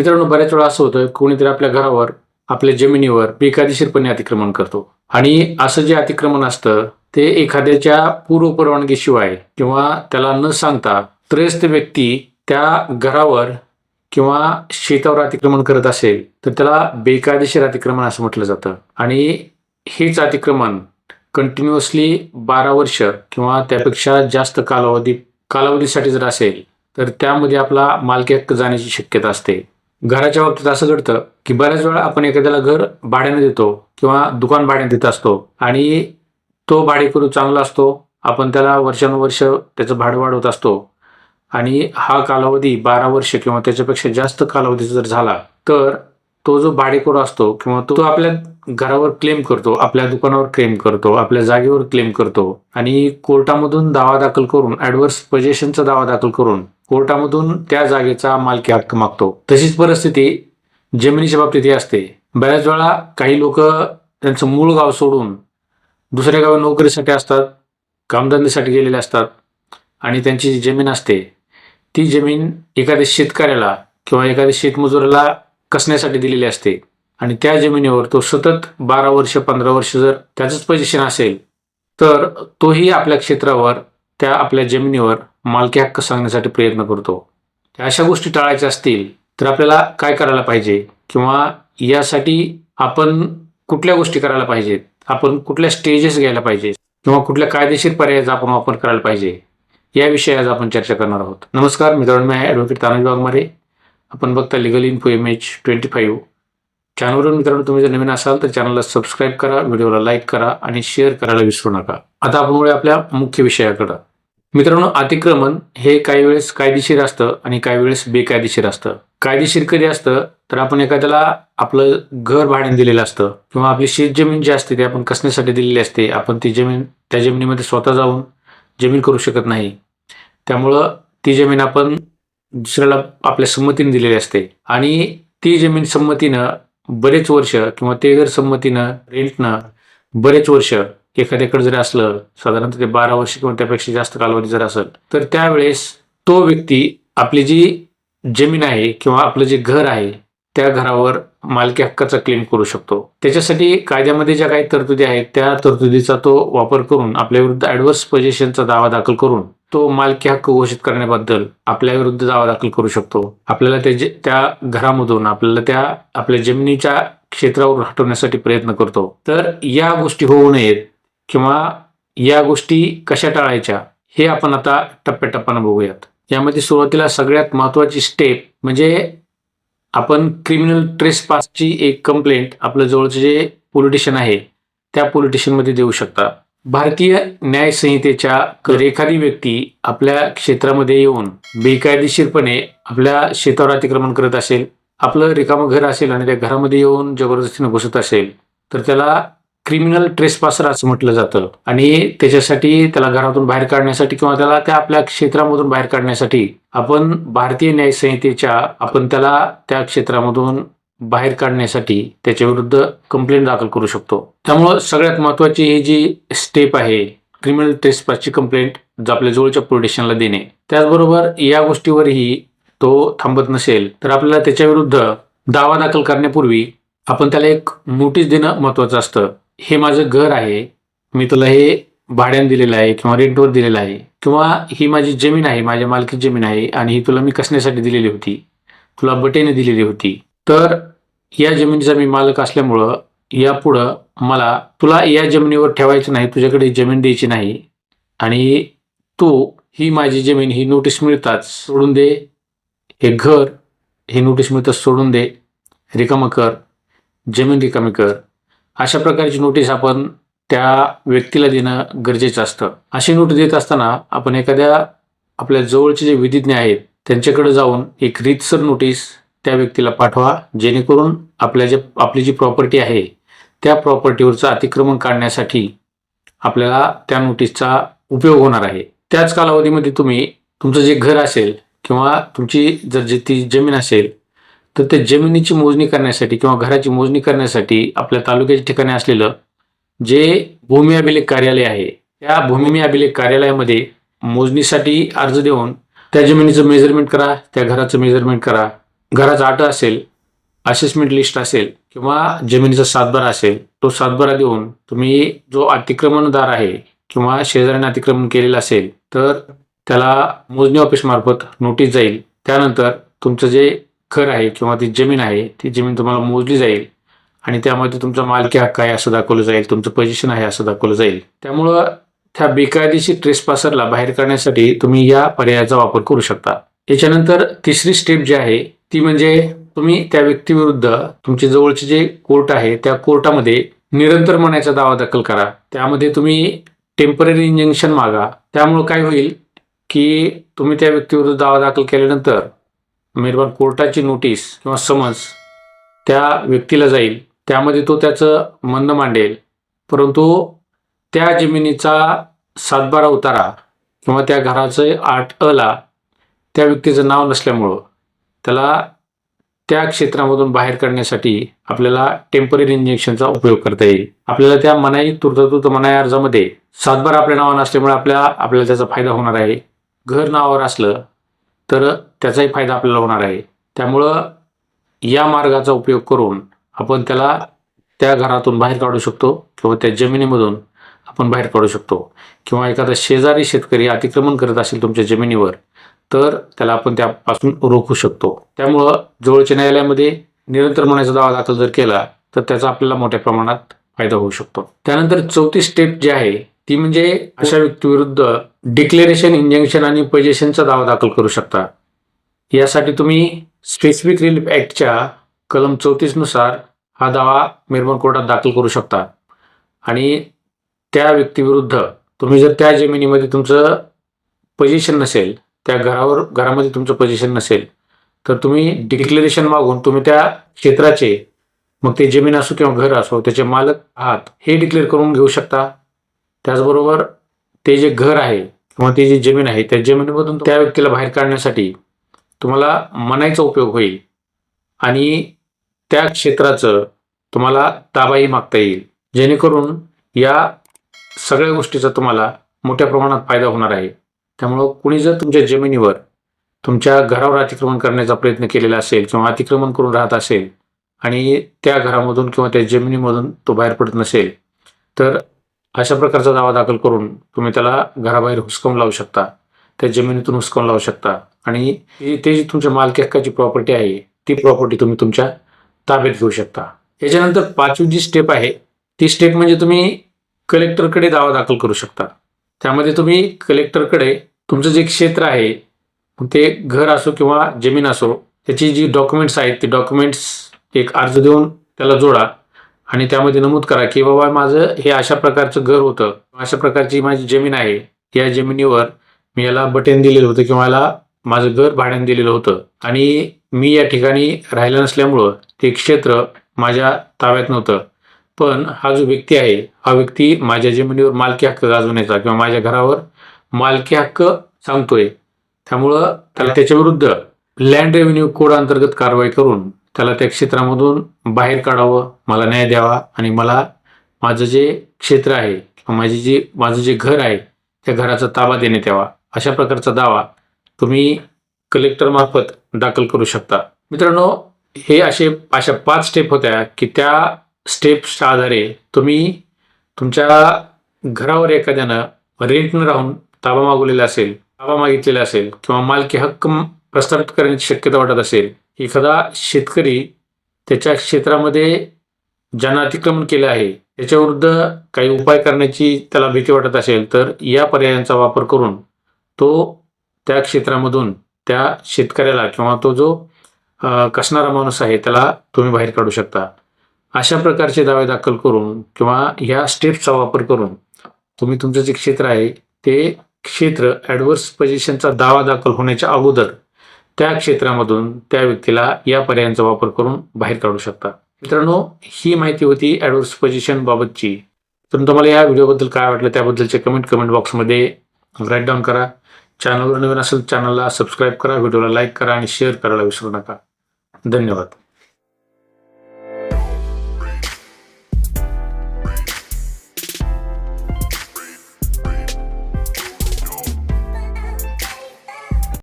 मित्रांनो बऱ्याच वेळा असं होतं कोणीतरी आपल्या घरावर आपल्या जमिनीवर बेकायदेशीरपणे अतिक्रमण करतो. आणि असं जे अतिक्रमण असतं ते एखाद्याच्या पूर्व परवानगीशिवाय किंवा त्याला न सांगता त्रयस्थ व्यक्ती त्या घरावर किंवा शेतावर अतिक्रमण करत असेल तर त्याला बेकायदेशीर अतिक्रमण असं म्हटलं जातं. आणि हेच अतिक्रमण कंटिन्युअसली बारा वर्ष किंवा त्यापेक्षा जास्त कालावधी कालावधीसाठी जर असेल तर त्यामध्ये आपला मालकी हक्क जाण्याची शक्यता असते. घराच्या बाबतीत असं घडतं की बऱ्याच वेळा आपण एखाद्याला घर भाड्याने देतो किंवा दुकान भाड्याने देत असतो आणि तो भाडेकरू चांगला असतो. आपण त्याला वर्षानुवर्ष त्याचं भाडं वाढवत असतो. आणि हा कालावधी बारा वर्ष किंवा त्याच्यापेक्षा जास्त कालावधीचा जर झाला तर तो जो भाडेकरू असतो किंवा तो आपल्या घरावर क्लेम करतो आपल्या दुकानावर क्लेम करतो आपल्या जागेवर क्लेम करतो आणि कोर्टामधून दावा दाखल करून ऍडव्हर्स पजेशनचा दावा दाखल करून कोर्टामधून त्या जागेचा मालकी हक्क मागतो. तशीच परिस्थिती जमिनीच्या बाबतीत ही असते. बऱ्याच वेळा काही लोक त्यांचं मूळ गाव सोडून दुसऱ्या गावी नोकरीसाठी असतात कामधंद्यासाठी गेलेले असतात आणि त्यांची जी जमीन असते ती जमीन एखाद्या शेतकऱ्याला किंवा एखाद्या शेतमजुराला कसण्यासाठी दिलेली असते. आणि त्या जमिनीवर तो सतत बारा वर्ष पंधरा वर्ष जर त्याचंच पोझिशन असेल तर तोही आपल्या क्षेत्रावर त्या आपल्या जमिनीवर मालकी हक्क सांगण्यासाठी प्रयत्न करतो. त्या अशा गोष्टी टाळायच्या असतील तर आपल्याला काय करायला पाहिजे? किंवा यासाठी आपण कुठल्या गोष्टी करायला पाहिजेत? आपण कुठल्या स्टेजेस घ्यायला पाहिजे किंवा कुठल्या कायदेशीर पर्यायाचा आपण वापर करायला पाहिजे? याविषयी आज आपण चर्चा करणार आहोत. नमस्कार मित्रांनो मी आहे ॲडव्होकेट तानाजी वाघमारे. आपण बघता legal info M H twenty five चॅनलवर मित्रांनो तुम्ही जर नवीन असाल तर चॅनलला सबस्क्राईब करा व्हिडिओला लाईक करा आणि शेअर करायला विसरू नका. आता आपण वळूया आपल्या मुख्य विषयाकडं. मित्रांनो अतिक्रमण हे काही वेळेस कायदेशीर असतं आणि काही वेळेस बेकायदेशीर असतं. कायदेशीर कधी असतं? तर आपण एखाद्याला आपलं घर भाड्याने दिलेलं असतं किंवा आपली शेत जमीन जी असते ती आपण कसण्यासाठी दिलेली असते. आपण ती जमीन त्या जमिनीमध्ये स्वतः जाऊन जमीन करू शकत नाही. त्यामुळं ती जमीन आपण दुसऱ्याला आपल्या संमतीने दिलेली असते. आणि ती जमीन संमतीनं बरेच वर्ष किंवा ते घर संमतीनं रेंटनं बरेच वर्ष एखाद्याकडे जर असलं साधारणतः ते बारा वर्ष किंवा त्यापेक्षा जास्त कालावधी जर असेल तर त्यावेळेस तो व्यक्ती आपली जी जमीन आहे किंवा आपलं जे घर आहे त्या घरावर मालकी हक्काचा क्लेम करू शकतो. त्याच्यासाठी कायद्यामध्ये ज्या काही तरतुदी आहेत त्या तरतुदीचा तो वापर करून आपल्या विरुद्ध ऍडव्हर्स पोझिशनचा दावा दाखल करून तो मालकी हक्क घोषित करण्याबद्दल आपल्या विरुद्ध दावा दाखल करू शकतो. आपल्याला त्या त्या घरामधून आपल्याला त्या आपल्या जमिनीच्या क्षेत्रावर हटवण्यासाठी प्रयत्न करतो. तर या गोष्टी होऊ नयेत. किंवा या गोष्टी कशा टाळायच्या हे आपण आता टप्प्याटप्प्यानं बघूयात. यामध्ये सुरुवातीला सगळ्यात महत्वाची स्टेप म्हणजे आपण क्रिमिनल ट्रेस पासची एक कंप्लेंट आपलं जवळचं जे पोलिटिशियन आहे त्या पोलिटिशियनमध्ये देऊ शकता. भारतीय न्याय संहितेच्या जर एखादी व्यक्ती आपल्या क्षेत्रामध्ये येऊन बेकायदेशीरपणे आपल्या शेतावर अतिक्रमण करत असेल आपलं रिकामं घर असेल आणि त्या घरामध्ये येऊन जबरदस्तीनं घुसत असेल तर त्याला क्रिमिनल ट्रेसपासर असं म्हटलं जातं. आणि त्याच्यासाठी त्याला घरातून बाहेर काढण्यासाठी किंवा त्याला त्या आपल्या क्षेत्रामधून बाहेर काढण्यासाठी आपण भारतीय न्याय संहितेच्या आपण त्याला त्या क्षेत्रामधून बाहेर काढण्यासाठी त्याच्या विरुद्ध कंप्लेंट दाखल करू शकतो. त्यामुळं सगळ्यात महत्वाची ही जी स्टेप आहे क्रिमिनल ट्रेसपासची कंप्लेंट आपल्या जवळच्या पोलिटिशियनला देणे त्याचबरोबर या गोष्टीवरही तो थांबत नसेल तर आपल्याला त्याच्या विरुद्ध दावा दाखल करण्यापूर्वी आपण त्याला एक नोटीस देणं महत्वाचं असतं. हे माझं घर आहे. मी तुला हे भाड्याने दिलेलं आहे किंवा रेंटवर दिलेलं आहे किंवा ही माझी जमीन आहे माझ्या मालकी जमीन आहे आणि ही तुला मी कसण्यासाठी दिलेली होती. तुला बटेने दिलेली होती. तर या जमिनीचा मी मालक असल्यामुळं यापुढं मला तुला या जमिनीवर ठेवायचं नाही तुझ्याकडे जमीन द्यायची नाही आणि तू ही माझी जमीन ही नोटीस मिळताच सोडून दे. हे घर हे नोटीस मिळताच सोडून दे. रिकामं कर. जमीन रिकामी कर. अशा प्रकारची नोटीस आपण त्या व्यक्तीला देणं गरजेचं असतं. अशी नोटीस देत असताना आपण एखाद्या आपल्या जवळचे जे विधिज्ञ आहेत त्यांच्याकडे जाऊन एक रीतसर नोटीस त्या व्यक्तीला पाठवा जेणेकरून आपल्या जे आपली जी प्रॉपर्टी आहे त्या प्रॉपर्टीवरचं अतिक्रमण काढण्यासाठी आपल्याला त्या नोटीसचा उपयोग होणार आहे. त्याच कालावधीमध्ये तुम्ही तुमचं जे घर असेल किंवा तुमची जर जी ती जमीन असेल तर त्या जमिनीची मोजणी करण्यासाठी किंवा घराची मोजणी करण्यासाठी आपल्या तालुक्याच्या ठिकाणी असलेलं जे भूमी अभिलेख कार्यालय आहे त्या भूमी अभिलेख कार्यालयामध्ये मोजणीसाठी अर्ज देऊन त्या जमिनीचं मेजरमेंट करा त्या घराचं मेजरमेंट करा. घराचा आट असेल असेसमेंट लिस्ट असेल किंवा जमिनीचा सातबारा असेल तो सातबारा देऊन तुम्ही जो अतिक्रमणदार आहे किंवा शेजाऱ्याने अतिक्रमण केलेलं असेल तर त्याला मोजणी ऑफिसमार्फत नोटीस जाईल. त्यानंतर तुमचं जे घर आहे किंवा ती जमीन आहे ती जमीन तुम्हाला मोजली जाईल आणि त्यामध्ये तुमचा मालकी हक्क आहे असं दाखवलं जाईल तुमचं पोझिशन आहे असं दाखवलं जाईल. त्यामुळं त्या बेकायदेशीर ट्रेसपासरला बाहेर काढण्यासाठी तुम्ही या पर्यायाचा वापर करू शकता. याच्यानंतर तिसरी स्टेप जी आहे ती म्हणजे तुम्ही त्या व्यक्तीविरुद्ध तुमचे जवळचे जे कोर्ट आहे त्या कोर्टामध्ये निरंतर मनाचा दावा दाखल करा. त्यामध्ये तुम्ही टेंपररी इंजेक्शन मागा. त्यामुळं काय होईल की तुम्ही त्या व्यक्तीविरुद्ध दावा दाखल केल्यानंतर मेहरबान कोर्टाची नोटीस किंवा समन्स त्या व्यक्तीला जाईल. त्यामध्ये तो त्याचं म्हणणं मांडेल. परंतु त्या जमिनीचा सातबारा उतारा किंवा त्या घराचं आठ अला त्या व्यक्तीचं नाव नसल्यामुळं त्याला त्या क्षेत्रामधून बाहेर काढण्यासाठी आपल्याला टेंपररी इंजेक्शनचा उपयोग करता येईल. आपल्याला त्या मनाई तुर्ततुर्त मनाई अर्जामध्ये सातबार आपल्या नावानं असल्यामुळे आपल्या आपल्याला त्याचा फायदा होणार आहे. घर नावावर असलं तर त्याचाही फायदा आपल्याला होणार आहे. त्यामुळं या मार्गाचा उपयोग करून आपण त्याला त्या घरातून बाहेर काढू शकतो किंवा त्या जमिनीमधून आपण बाहेर काढू शकतो. किंवा एखादा शेजारी शेतकरी अतिक्रमण करत असेल तुमच्या जमिनीवर तर त्याला आपण त्यापासून रोखू शकतो. त्यामुळं जवळच्या न्यायालयामध्ये निरंतर म्हणायचा दावा दाखल जर केला तर त्याचा आपल्याला मोठ्या प्रमाणात फायदा होऊ शकतो. त्यानंतर चौथी स्टेप जी आहे ती म्हणजे अशा व्यक्तीविरुद्ध डिक्लेरेशन इंजेक्शन आणि पजेशनचा दावा दाखल करू शकता. यासाठी तुम्ही स्पेसिफिक रिलीफ ॲक्टच्या कलम चौतीसनुसार हा दावा मेहरबान कोर्टात दाखल करू शकता. आणि त्या व्यक्तीविरुद्ध तुम्ही जर त्या जमिनीमध्ये तुमचं पजेशन नसेल त्या घरावर घरामध्ये तुमचं पजेशन नसेल तर तुम्ही डिक्लेरेशन मागून तुम्ही त्या क्षेत्राचे मग ते जमीन असो किंवा घर असो त्याचे मालक आहात हे डिक्लेअर करून घेऊ शकता. त्याचबरोबर ते जे घर आहे किंवा ती जी जमीन आहे त्या जमिनीमधून त्या व्यक्तीला बाहेर काढण्यासाठी तुम्हाला मनाईचा उपयोग होईल आणि त्या क्षेत्राचं तुम्हाला ताबाही मागता येईल. जेणेकरून या सगळ्या गोष्टीचा तुम्हाला मोठ्या प्रमाणात फायदा होणार आहे. त्यामुळं कुणी जर तुमच्या जमिनीवर तुमच्या घरावर अतिक्रमण करण्याचा प्रयत्न केलेला असेल किंवा अतिक्रमण करून राहत असेल आणि त्या घरामधून किंवा त्या जमिनीमधून तो बाहेर पडत नसेल तर अशा प्रकारचा दावा दाखल करून तुम्ही त्याला घराबाहेर हुसकावून लावू शकता. त्या जमिनीतून हुसकावून लावू शकता. आणि ते जी तुमच्या मालकी हक्काची प्रॉपर्टी आहे ती प्रॉपर्टी तुम्ही तुमच्या ताब्यात घेऊ शकता. याच्यानंतर पाचवी जी स्टेप आहे ती स्टेप म्हणजे तुम्ही कलेक्टरकडे दावा दाखल करू शकता. त्यामध्ये तुम्ही कलेक्टरकडे तुमचं जे क्षेत्र आहे ते घर असो किंवा जमीन असो त्याची जी डॉक्युमेंट्स आहेत ते डॉक्युमेंट्स एक अर्ज देऊन त्याला जोडा. आणि त्यामध्ये नमूद करा की बाबा माझं हे अशा प्रकारचं घर होतं. अशा प्रकारची माझी जमीन आहे. या जमिनीवर मी याला बटेन दिलेलं होतं किंवा याला माझं घर भाड्याने दिलेलं होतं. आणि मी या ठिकाणी राहिलं नसल्यामुळं ते क्षेत्र माझ्या ताब्यात नव्हतं. पण हा जो व्यक्ती आहे हा व्यक्ती माझ्या जमिनीवर मालकी हक्क गाजवण्याचा किंवा माझ्या घरावर मालकी हक्क सांगतोय. त्यामुळं त्याला त्याच्या विरुद्ध लँड रेव्हेन्यू कोड अंतर्गत कारवाई करून त्याला त्या क्षेत्रामधून बाहेर काढावं मला न्याय द्यावा आणि मला माझं जे क्षेत्र आहे किंवा माझी जी माझं जे घर आहे त्या घराचा ताबा देण्यात यावा. अशा प्रकारचा दावा तुम्ही कलेक्टरमार्फत दाखल करू शकता. मित्रांनो हे असे अशा पाच स्टेप होत्या की त्या स्टेप्सच्या आधारे तुम्ही तुमच्या घरावर एखाद्यानं रेंटनं राहून ताबा मागवलेला असेल ताबा मागितलेला असेल किंवा मालकी हक्क प्रस्तावित प्रस्थापित करण्याची शक्यता वाटत असेल एखादा शेतकरी त्याच्या क्षेत्रामध्ये ज्यांना अतिक्रमण केलं आहे त्याच्याविरुद्ध काही उपाय करण्याची त्याला भीती वाटत असेल तर या पर्यायांचा वापर करून तो त्या क्षेत्रामधून त्या शेतकऱ्याला किंवा तो जो कसणारा माणूस आहे त्याला तुम्ही बाहेर काढू शकता. अशा प्रकारचे दावे दाखल करून किंवा ह्या स्टेप्सचा वापर करून तुम्ही तुमचं जे क्षेत्र आहे ते क्षेत्र ॲडव्हर्स पोझिशनचा दावा दाखल होण्याच्या अगोदर त्या क्षेत्रामधून त्या व्यक्तीला या पर्यायांचा वापर करून बाहेर काढू शकता. मित्रांनो ही माहिती होती ॲडव्हर्स पोझिशन बाबतची. तर तुम्हाला या व्हिडिओबद्दल काय वाटलं त्याबद्दलचे कमेंट कमेंट बॉक्समध्ये राईट डाऊन करा. चॅनलवर नवीन असेल चॅनलला सबस्क्राईब करा. व्हिडिओला लाईक करा आणि शेअर करायला विसरू नका. धन्यवाद.